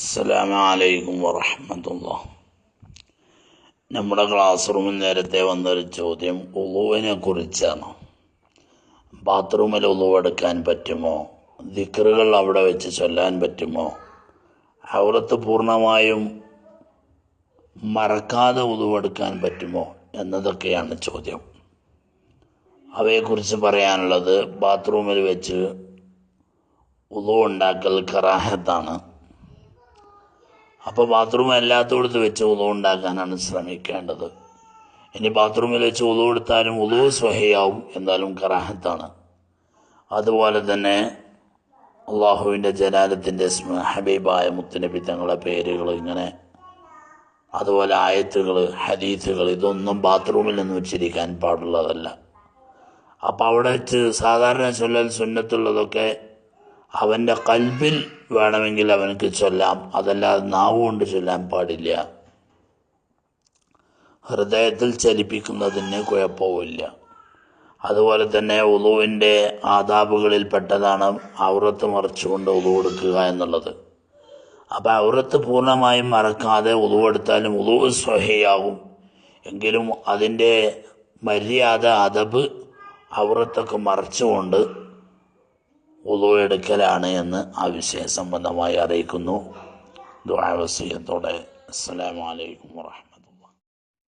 അസ്സലാമു അലൈക്കും വറഹമത്തുള്ള. നമ്മുടെ ക്ലാസ് റൂമിൽ നേരത്തെ വന്നൊരു ചോദ്യം ഉളുവിനെ കുറിച്ചാണ്. ബാത്റൂമിൽ ഉളുവ് എടുക്കാൻ പറ്റുമോ? ദിക്റുകൾ അവിടെ വെച്ച് ചൊല്ലാൻ പറ്റുമോ? ഔറത്ത് പൂർണമായും മറക്കാതെ ഉളുവെടുക്കാൻ പറ്റുമോ എന്നതൊക്കെയാണ് ചോദ്യം. അവയെക്കുറിച്ച് പറയാനുള്ളത് ബാത്റൂമിൽ വെച്ച് ഉളുവുണ്ടാക്കൽ കറാഹത്താണ്. അപ്പോൾ ബാത്റൂം എല്ലാത്തോടത്ത് വെച്ച് ഉളു ഉണ്ടാക്കാനാണ് ശ്രമിക്കേണ്ടത്. ഇനി ബാത്റൂമിൽ വെച്ച് ഉളു എടുത്താലും ഉളു സ്വഹയാവും എന്നാലും കറാഹത്താണ്. അതുപോലെ തന്നെ അള്ളാഹുവിന്റെ ജലാലത്തിന്റെ ഹബീബായ മുത്തുനബി തങ്ങളെ പേരുകൾ ഇങ്ങനെ അതുപോലെ ആയത്തുകൾ ഹദീസുകൾ ഇതൊന്നും ബാത്റൂമിൽ നിന്ന് വെച്ചിരിക്കാൻ പാടുള്ളതല്ല. അപ്പോൾ അവിടെ വെച്ച് സാധാരണ ചൊല്ലൽ സുന്നത്തുള്ളതൊക്കെ അവന്റെ കൽബിൽ വേണമെങ്കിൽ അവനക്ക് ചൊല്ലാം. അതല്ലാതെ നാവ് കൊണ്ട് ചൊല്ലാൻ പാടില്ല. ഹൃദയത്തിൽ ചലിപ്പിക്കുന്നതിന് കുഴപ്പമില്ല അതുപോലെ തന്നെ ഉളുവിന്റെ ആദാബുകളിൽ പെട്ടതാണ് ഔറത്ത് മറച്ചുകൊണ്ട് ഉളു കൊടുക്കുക എന്നുള്ളത്. അപ്പം ഔറത്ത് പൂർണമായും മറക്കാതെ ഉളുവെടുത്താലും ഉളുവ് സ്വഹയാകും. എങ്കിലും അതിന്റെ മര്യാദ അദബ് ഔറത്തൊക്കെ മറച്ചുകൊണ്ട് ഉളു എടുക്കലാണ് എന്ന് ആ വിഷയ സംബന്ധമായി അറിയിക്കുന്നു. ദുആ വസിയത്തോടെ. അസ്സലാമു അലൈക്കും വറഹ്മത്തുള്ളാഹി